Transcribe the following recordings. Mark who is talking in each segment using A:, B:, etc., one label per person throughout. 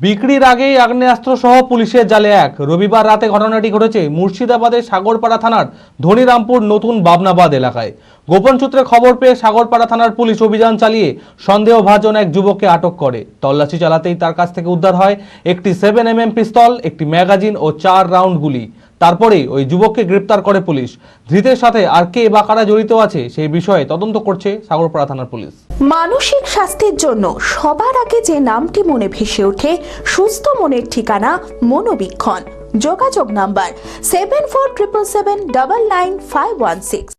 A: বিক্রির আগেই আগ্নেয়াস্ত্র সহ পুলিশের জালে এক। রবিবার রাতে ঘটনাটি ঘটেছে মুর্শিদাবাদের সাগরপাড়া থানার ধনিরামপুর নতুন বাবনাবাদ এলাকায়। গোপন সূত্রে খবর পেয়ে সাগরপাড়া থানার পুলিশ অভিযান চালিয়ে সন্দেহভাজন এক যুবককে আটক করে। তল্লাশি চালাতেই তার কাছ থেকে উদ্ধার হয় একটি সেভেন এম পিস্তল একটি ম্যাগাজিন ও চার রাউন্ড গুলি। তারপরেই ওই যুবককে গ্রেপ্তার করে পুলিশ। ধৃতের সাথে আর কে বা কারা জড়িত আছে সেই বিষয়ে তদন্ত করছে সাগরপাড়া থানার পুলিশ।
B: মানসিক স্বাস্থ্যের জন্য সবার আগে যে নামটি মনে ভেসে ওঠে, সুস্থ মনের ঠিকানা মনোবীক্ষণ। যোগাযোগ number seven four triple seven double nine five one six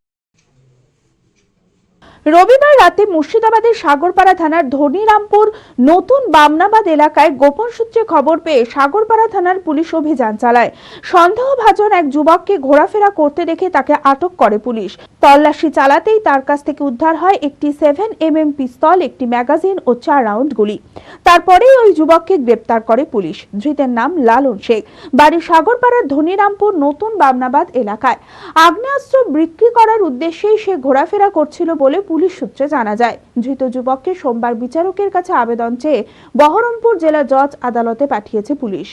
B: রবিবার রাতে মুর্শিদাবাদের সাগরপাড়া থানার ধনিরামপুর নতুন বামনাবাদ এলাকায় গোপন সূত্রে খবর পেয়ে সাগরপাড়া থানার পুলিশ অভিযান চালায়। সন্দেহভাজন এক যুবককে ঘোরাফেরা করতে দেখে তাকে আটক করে পুলিশ। তল্লাশি চালাতেই তার কাছ থেকে উদ্ধার হয় একটি সেভেন এম এম পিস্তল, একটি ম্যাগাজিন ও চার রাউন্ড গুলি। তারপরেই ওই যুবককে গ্রেপ্তার করে পুলিশ। ধৃতের নাম লালন শেখ। বাড়ি সাগরপাড়ার ধনিরামপুর নতুন বামনাবাদ এলাকায়। আগ্নেয়াস্ত্র বিক্রি করার উদ্দেশ্যেই সে ঘোরাফেরা করছিল বলে পুলিশ সূত্রে জানা যায়, ধৃত যুবককে সোমবার বিচারকের কাছে আবেদন চেয়ে বহরমপুর জেলা জজ আদালতে পাঠিয়েছে পুলিশ।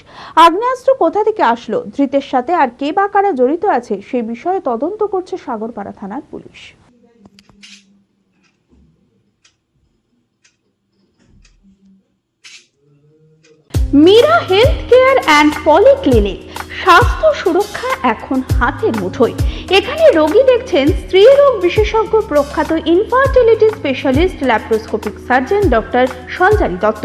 B: আগ্নেয়াস্ত্র কোথা থেকে আসলো, ধৃতের সাথে আর কে বা কারা জড়িত আছে, সে বিষয়ে তদন্ত করছে সাগরপাড়া থানার police. Meera health care and polyclinic স্বাস্থ্য সুরক্ষা এখন হাতের মুঠোয়। এখানে রোগী দেখছেন স্ত্রী রোগ বিশেষজ্ঞ প্রখ্যাত infertility specialist laparoscopic surgeon doctor Sanjali Dutta.